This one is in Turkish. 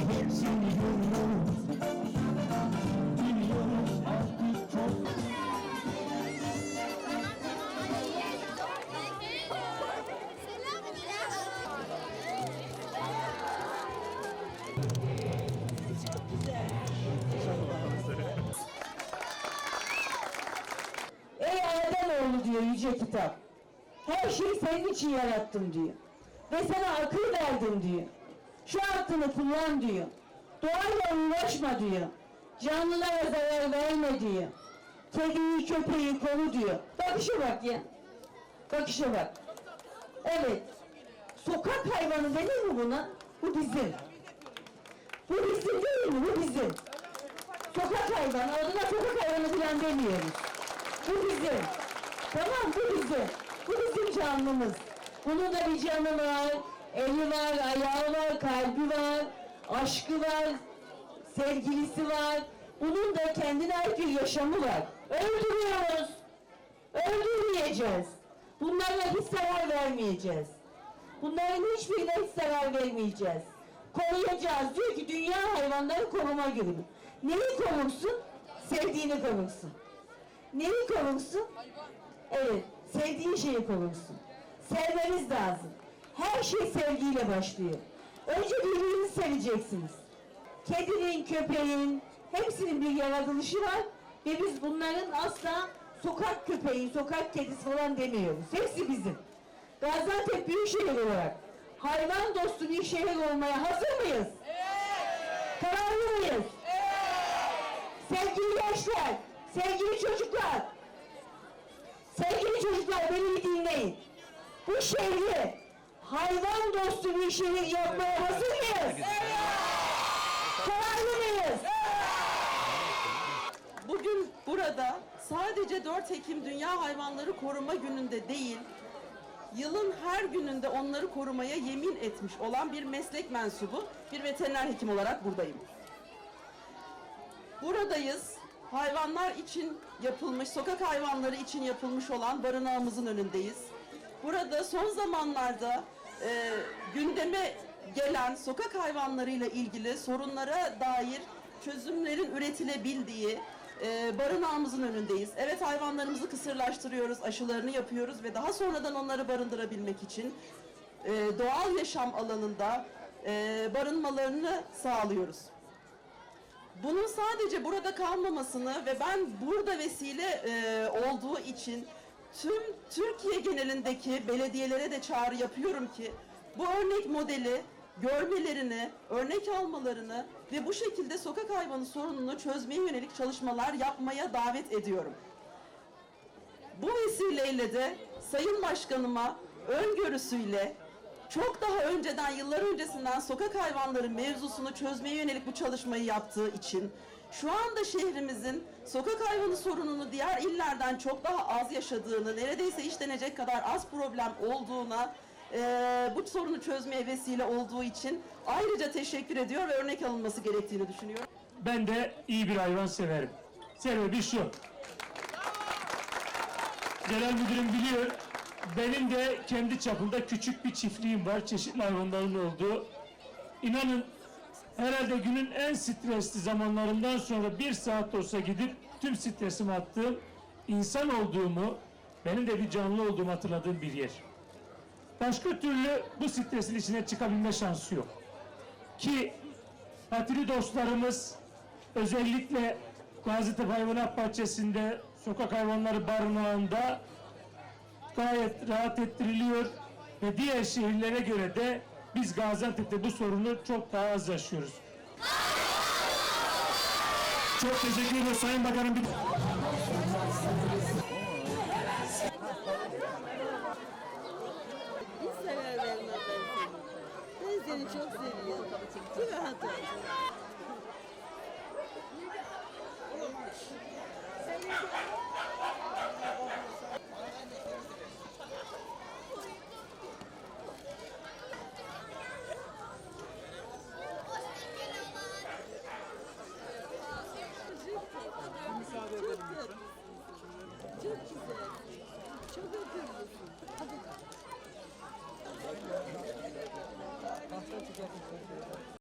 Hepsini görüyoruz Biliyoruz diyor yüce kitap. Her şeyi senin için yarattım diyor. Ve sana akıl verdim diyor. Şu aklını kullan diyor. Doğayla uğraşma diyor. Canlılara zarar verme diyor. Kediyi köpeği koru diyor. Bakışa bak ya. Bakışa bak. Evet. Sokak hayvanı denir mi buna? Bu bizim. Bu bizim değil mi? Bu bizim. Sokak hayvanı. Adına sokak hayvanı falan demiyoruz. Bu bizim. Tamam bu bizim. Bu bizim canlımız. Bunun da bir canı var, eli var, ayağı var, kalbi var, aşkı var, sevgilisi var. Bunun da kendine ait bir yaşamı var. Öldürüyoruz. Öldürmeyeceğiz. Bunlara hiç zarar vermeyeceğiz. Bunların hiçbirine hiç zarar vermeyeceğiz. Koruyacağız. Diyor ki Dünya Hayvanları Koruma Günü. Neyi korursun? Sevdiğini korursun. Neyi korursun? Evet, sevdiğin şeyi korursun. Sevmemiz lazım. Her şey sevgiyle başlıyor. Önce birbirinizi seveceksiniz. Kedinin, köpeğin, hepsinin bir yaratılışı var. Ve biz bunların asla sokak köpeği, sokak kedisi falan demiyoruz. Hepsi bizim. Gaziantep Büyükşehir olarak hayvan dostu bir şehir olmaya hazır mıyız? Evet. Kararlı mıyız? Sevgili gençler, sevgili çocuklar, sevgili çocuklar beni dinleyin. Bu şehri hayvan dostu bir şehir yapmaya hazır mıyız? Evet. Kararlı mıyız? Bugün burada sadece 4 Ekim Dünya Hayvanları Koruma Günü'nde değil, yılın her gününde onları korumaya yemin etmiş olan bir meslek mensubu, bir veteriner hekim olarak buradayım. Buradayız. Hayvanlar için yapılmış, sokak hayvanları için yapılmış olan barınağımızın önündeyiz. Burada son zamanlarda e, gündeme gelen sokak hayvanlarıyla ilgili sorunlara dair çözümlerin üretilebildiği e, barınağımızın önündeyiz. Evet hayvanlarımızı kısırlaştırıyoruz, aşılarını yapıyoruz ve daha sonradan onları barındırabilmek için e, doğal yaşam alanında e, barınmalarını sağlıyoruz. Bunun sadece burada kalmamasını ve ben burada vesile e, olduğu için tüm Türkiye genelindeki belediyelere de çağrı yapıyorum ki bu örnek modeli görmelerini, örnek almalarını ve bu şekilde sokak hayvanı sorununu çözmeye yönelik çalışmalar yapmaya davet ediyorum. Bu vesileyle de Sayın Başkanıma öngörüsüyle çok daha önceden, yıllar öncesinden sokak hayvanları mevzusunu çözmeye yönelik bu çalışmayı yaptığı için şu anda şehrimizin sokak hayvanı sorununu diğer illerden çok daha az yaşadığını, neredeyse hiç denecek kadar az problem olduğuna, eee, bu sorunu çözmeye vesile olduğu için ayrıca teşekkür ediyor ve örnek alınması gerektiğini düşünüyorum. Ben de iyi bir hayvan severim. Sebebi şu. Genel müdürüm biliyor. Benim de kendi çapımda küçük bir çiftliğim var. Çeşitli hayvanların olduğu. İnanın herhalde günün en stresli zamanlarından sonra bir saat olsa gidip tüm stresimi attığım insan olduğumu, benim de bir canlı olduğumu hatırladığım bir yer. Başka türlü bu stresin içine çıkabilme şansı yok. Ki hatırı dostlarımız özellikle Gaziantep Hayvanat Bahçesi'nde sokak hayvanları barınağında gayet rahat ettiriliyor ve diğer şehirlere göre de biz Gaziantep'te bu sorunu çok daha az yaşıyoruz. Çok teşekkür ederim Sayın Bakanım.